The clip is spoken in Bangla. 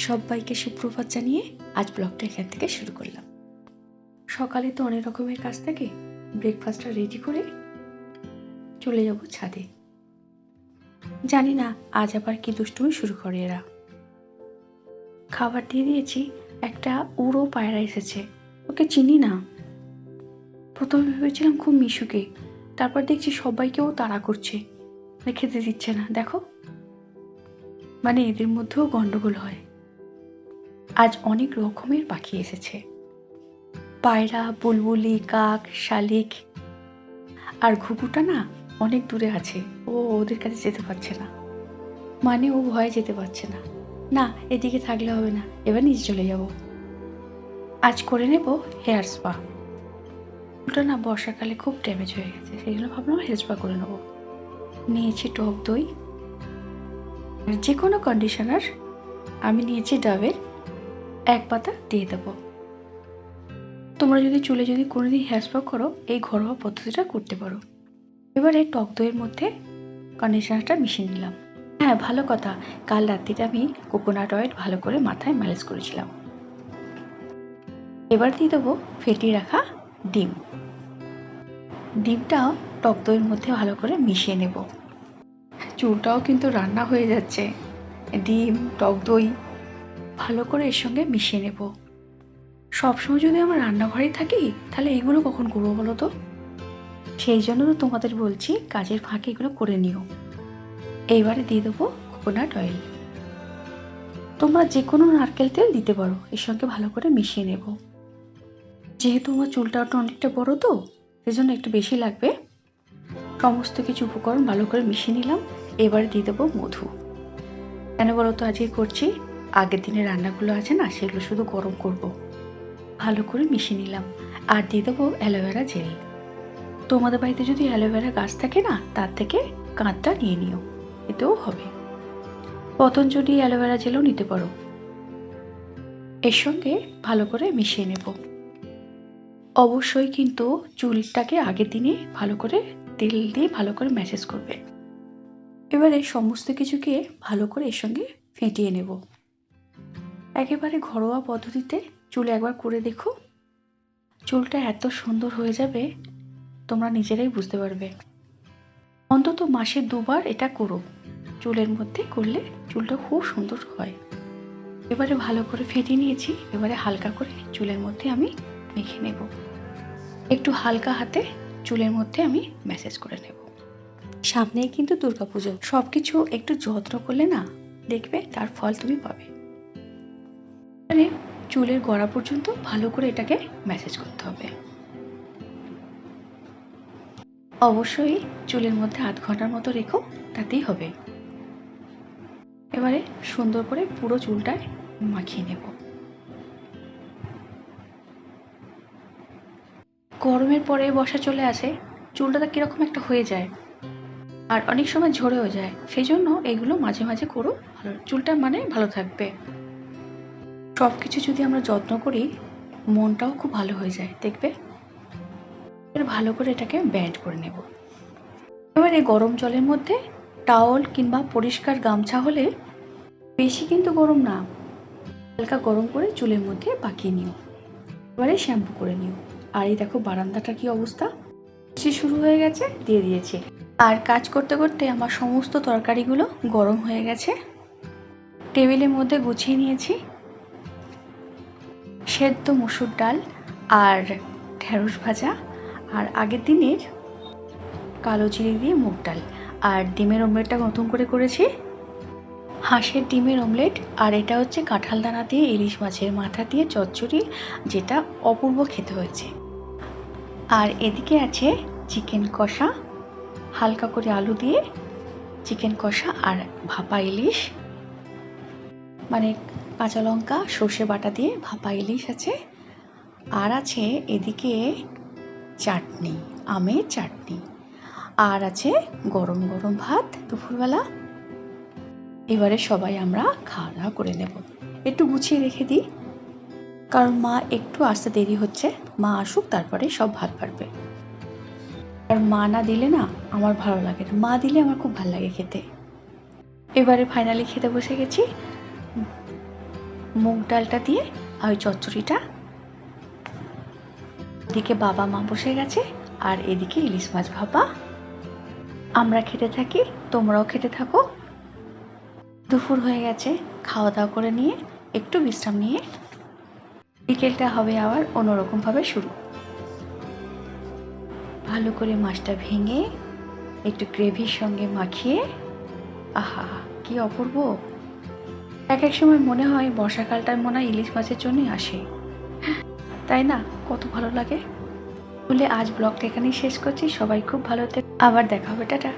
সবাইকে সুপ্রভাত জানিয়ে আজ ব্লগটা এখান থেকে শুরু করলাম। সকালে তো অনেক রকমের কাজ থাকে ব্রেকফাস্টটা রেডি করে চলে যাব ছাদে। জানি না আজ আবার কি দুষ্টুমি শুরু করে এরা। খাবার দিয়ে দিয়েছি, একটা উড়ো পায়রা এসেছে, ওকে চিনি না। প্রথমে ভেবেছিলাম খুব মিশুকে, তারপর দেখছি সবাইকেও তাড়া করছে খেতে দিচ্ছে না, দেখো। মানে এদের মধ্যেও গন্ডগোল হয়। আজ অনেক রকমের পাখি এসেছে। পায়রা, বুলবুলি, কাক, শালিক আর ঘুঘুটা না অনেক দূরে আছে। ও ওদের কাছে যেতে পারছে না। মানে ও ভয়ে যেতে পারছে না। না, এদিকে থাকলে হবে না। এবার নিচে চলে যাব। আজ করে নেব হেয়ার স্পা। ওটা না বর্ষাকালে খুব ড্যামেজ হয়ে গেছে। সেই জন্য ভাবলাম হেয়ার স্পা করে নেব। নিয়েছি টক দই। যে কোনো কন্ডিশনার আমি নিয়েছি ডাবের এক পাতা দিয়ে দেবো। তোমরা যদি চুলে যদি কোনোদিন হেয়ার স্পা করো, এই ঘরোয়া পদ্ধতিটা করতে পারো। এবারে টক দইয়ের মধ্যে কন্ডিশনারটা মিশিয়ে নিলাম। হ্যাঁ ভালো কথা। কাল রাত্রিটা আমি কোকোনাট অয়েল ভালো করে মাথায় ম্যালেজ করেছিলাম। এবার দিয়ে দেবো ফেটিয়ে রাখা ডিম। ডিমটাও টক দইয়ের মধ্যে ভালো করে মিশিয়ে নেব। চুলটাও কিন্তু রান্না হয়ে যাচ্ছে। ডিম, টক দই ভালো করে এর সঙ্গে মিশিয়ে নেব। সবসময় যদি আমার রান্নাঘরেই থাকি, তাহলে এগুলো কখন করব বলো তো? সেই জন্য তো তোমাদের বলছি, কাজের ফাঁকে এগুলো করে নিও। এইবারে দিয়ে দেবো কোকোনাট অয়েল। তোমরা যে কোনো নারকেল তেল দিতে পারো, এর সঙ্গে ভালো করে মিশিয়ে নেব। যেহেতু আমার চুলটা অনেকটা বড় তো, সেজন্য একটু বেশি লাগবে। সমস্ত কিছু উপকরণ ভালো করে মিশিয়ে নিলাম। এবারে দিয়ে দেবো মধু। কেন বলো তো, আজকে করছি আগের দিনের রান্নাগুলো আছে না, সেগুলো শুধু গরম করব। ভালো করে মিশিয়ে নিলাম। আর দিয়ে দেবো অ্যালোভেরা জেল তোমাদের বাড়িতে যদি অ্যালোভেরা গাছ থাকে না, তার থেকে কাঁধটা নিয়ে নিও। এতেও হবে। পতঞ্জলি অ্যালোভেরা জেলও নিতে পারো। এর সঙ্গে ভালো করে মিশিয়ে নেব। অবশ্যই কিন্তু চুলটাকে আগের দিনে ভালো করে তেল দিয়ে ভালো করে ম্যাসেজ করবে। এবারে সমস্ত কিছুকে ভালো করে এর সঙ্গে ফেটিয়ে নেব। একেবারে ঘরোয়া পদ্ধতিতে চুল একবার করে দেখো। চুলটা এত সুন্দর হয়ে যাবে, তোমরা নিজেরাই বুঝতে পারবে। অন্তত মাসে দুবার এটা করো। চুলের মধ্যে করলে চুলটা খুব সুন্দর হয়। এবারে ভালো করে ফেটে নিয়েছি, এবারে হালকা করে চুলের মধ্যে আমি মেখে নেব। একটু হালকা হাতে চুলের মধ্যে আমি ম্যাসেজ করে নেব। সামনেই কিন্তু দুর্গাপুজো। সব কিছু একটু যত্ন করলে না, দেখবে তার ফল তুমি পাবে। মানে চুলের গড়া পর্যন্ত ভালো করে এটাকে ম্যাসেজ করতে হবে। অবশ্যই চুলের মধ্যে আধ ঘণ্টার মতো রেখো, তাতেই হবে। এবারে সুন্দর করে পুরো চুলটায় মাখিয়ে নেব। গরমের পরে বসা চলে আসে, চুলটা কীরকম একটা হয়ে যায়। আর অনেক সময় ঝরেও যায় সেই জন্য এগুলো মাঝে মাঝে করো চুলটা মানে ভালো থাকবে। সব কিছু যদি আমরা যত্ন করি, মনটাও খুব ভালো হয়ে যায়, দেখবে? ভালো করে এটাকে ব্যান্ড করে নেব। এবারে গরম জলের মধ্যে টাওয়াল কিংবা পরিষ্কার গামছা হলে বেশি কিন্তু গরম না, হালকা গরম করে চুলের মধ্যে পাকিয়ে নিও। এবারে শ্যাম্পু করে নিও। আর এই দেখো বারান্দাটা কি অবস্থা? বৃষ্টি শুরু হয়ে গেছে, দিয়ে দিয়েছে। আর কাজ করতে করতে আমার সমস্ত তরকারিগুলো গরম হয়ে গেছে। টেবিলের মধ্যে গুছিয়ে নিয়েছি। সেদ্ধ মসুর ডাল আর ঢেঁড়স ভাজা আর আগের দিনের কালো চিনি দিয়ে মুগ ডাল। আর ডিমের অমলেটটা নতুন করে করেছি। হাঁসের ডিমের অমলেট আর এটা হচ্ছে কাঁঠাল দানা দিয়ে, ইলিশ মাছের মাথা দিয়ে, চচ্চড়ি, যেটা অপূর্ব খেতে হয়েছে। আর এদিকে আছে চিকেন কষা, হালকা করে আলু দিয়ে চিকেন কষা আর ভাপা ইলিশ। মানে কাঁচা লঙ্কা, সর্ষে বাটা দিয়ে ভাপা ইলিশ আছে। আর আছে এদিকে চাটনি, আমের চাটনি। আর আছে গরম গরম ভাত দুপুরবেলা। এবারে সবাই আমরা খাওয়া দাওয়া করে নেব। একটু গুছিয়ে রেখে দিই, কারণ মা একটু আসতে দেরি হচ্ছে। মা আসুক, তারপরে সব ভাত পারবে আর মা না দিলে না আমার ভালো লাগে না। মা দিলে আমার খুব ভালো লাগে খেতে। এবারে ফাইনালি খেতে বসে গেছি। মুগ ডালটা দিয়ে আর ওই চচ্চড়িটা। এদিকে বাবা মা বসে গেছে আর এদিকে ইলিশ মাছ ভাপা। আমরা খেতে থাকি, তোমরাও খেতে থাকো। দুপুর হয়ে গেছে খাওয়া দাওয়া করে নিয়ে একটু বিশ্রাম নিয়ে বিকেলটা হবে আবার অন্যরকমভাবে শুরু। ভালো করে মাছটা ভেঙে একটু গ্রেভির সঙ্গে মাখিয়ে, আহা, কি অপূর্ব! এক এক সময় মনে হয় বর্ষাকালটায় মনে হয় ইলিশ মাছের জন্যই আসে। তাই না? কত ভালো লাগে। বলে আজ ব্লগটা এখানেই শেষ করছি। সবাই খুব ভালো থেকে। আবার দেখা হবে। টাটা।